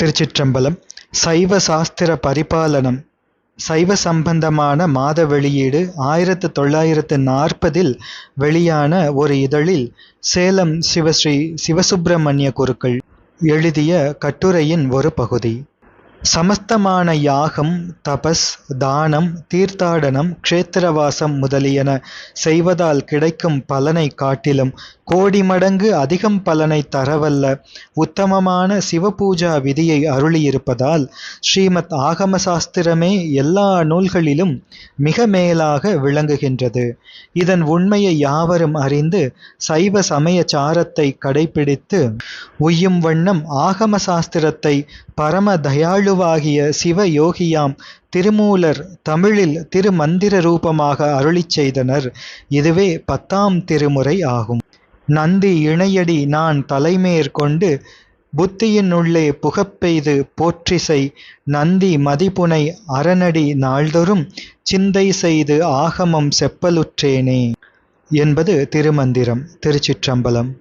திருச்சிற்றம்பலம் சைவ சாஸ்திர பரிபாலனம் சைவ சம்பந்தமான மாத வெளியீடு ஆயிரத்து தொள்ளாயிரத்து நாற்பதில் வெளியான ஒரு இதழில் சேலம் சிவஸ்ரீ சிவசுப்பிரமணிய குருக்கள் எழுதிய கட்டுரையின் ஒரு பகுதி. சமஸ்தமான யாகம் தபஸ் தானம் தீர்த்தாடனம் க்ஷேத்திரவாசம் முதலியன செய்வதால் கிடைக்கும் பலனை காட்டிலும் கோடி மடங்கு அதிகம் பலனை தரவல்ல. உத்தமமான சிவபூஜா விதியை அருளியிருப்பதால் ஸ்ரீமத் ஆகம சாஸ்திரமே எல்லா நூல்களிலும் மிக மேலாக விளங்குகின்றது. இதன் உண்மையை யாவரும் அறிந்து சைவ சமய சாரத்தை கடைபிடித்து உய்யும் வண்ணம் ஆகம சாஸ்திரத்தை பரம தயாளு சிவ யோகியாம் திருமூலர் தமிழில் திருமந்திர ரூபமாக அருளிச் செய்தனர். இதுவே பத்தாம் திருமுறை ஆகும். நந்தி இணையடி நான் தலைமேற்கொண்டு புத்தியினுள்ளே புகப்பெய்து போற்றிசை நந்தி மதிப்புனை அரணடி நாள்தொறும் சிந்தை செய்து ஆகமம் செப்பலுற்றேனே. என்பது திருமந்திரம் திருச்சிற்றம்பலம்.